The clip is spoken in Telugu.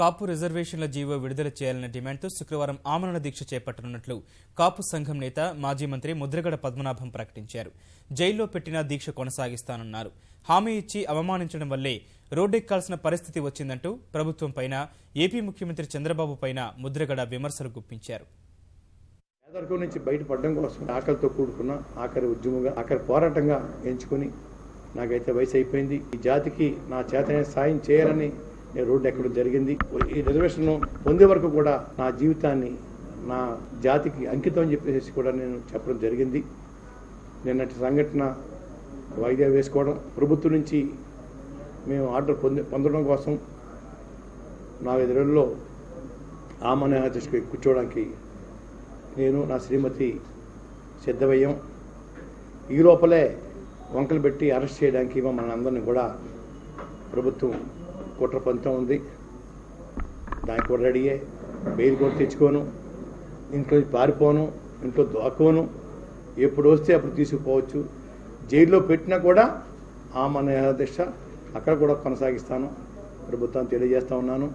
కాపు రిజర్వేషన్ల జీవో విడుదల చేయాలన్న డిమాండ్తో శుక్రవారం ఆమరణ దీక్ష చేపట్టనున్నట్లు కాపు సంఘం నేత మాజీ మంత్రి ముద్రగడ పద్మనాభం ప్రకటించారు. జైల్లో పెట్టిన దీక్ష కొనసాగిస్తానన్నారు. హామీ ఇచ్చి అవమానించడం వల్లే రోడ్డెక్కాల్సిన పరిస్థితి వచ్చిందంటూ ప్రభుత్వం పైన ఏపీ ముఖ్యమంత్రి చంద్రబాబు పైన ముద్రగడ విమర్శలు గుప్పించారు. పేదరికం నుంచి బయటపడడం కోసం ఆకలితో కూడుకున్న ఆఖరి ఉద్యమంగా ఆఖరి పోరాటంగా ఎంచుకుని నాకైతే వయసు అయిపోయింది. ఈ జాతికి నా చేతనే సాయం చేయాలని నేను రోడ్డు ఎక్కడం జరిగింది? ఈ రిజర్వేషన్ పొందే వరకు కూడా నా జీవితాన్ని నా జాతికి అంకితం అని చెప్పేసి కూడా నేను చెప్పడం జరిగింది. నిన్నటి సంఘటన వాయిదా వేసుకోవడం ప్రభుత్వం నుంచి మేము ఆర్డర్ పొంది పొందడం కోసం నాలుగైదు రోజుల్లో ఆమన దృష్టికి కూర్చోవడానికి నేను నా శ్రీమతి సిద్ధవయ్యం ఈ లోపలే వంకలు పెట్టి అరెస్ట్ చేయడానికి మమ్మల్ని అందరినీ కూడా ప్రభుత్వం కుట్ర పంతం ఉంది. దానికి కూడా రెడీయే బెయిల్ కూడా తెచ్చుకోను. ఇంట్లో పారిపోను ఇంట్లో దాక్కోను ఎప్పుడు వస్తే అప్పుడు తీసుకుపోవచ్చు. జైల్లో పెట్టినా కూడా ఆ మన దీక్ష అక్కడ కూడా కొనసాగిస్తాను. ప్రభుత్వం తెలియజేస్తా ఉన్నాను.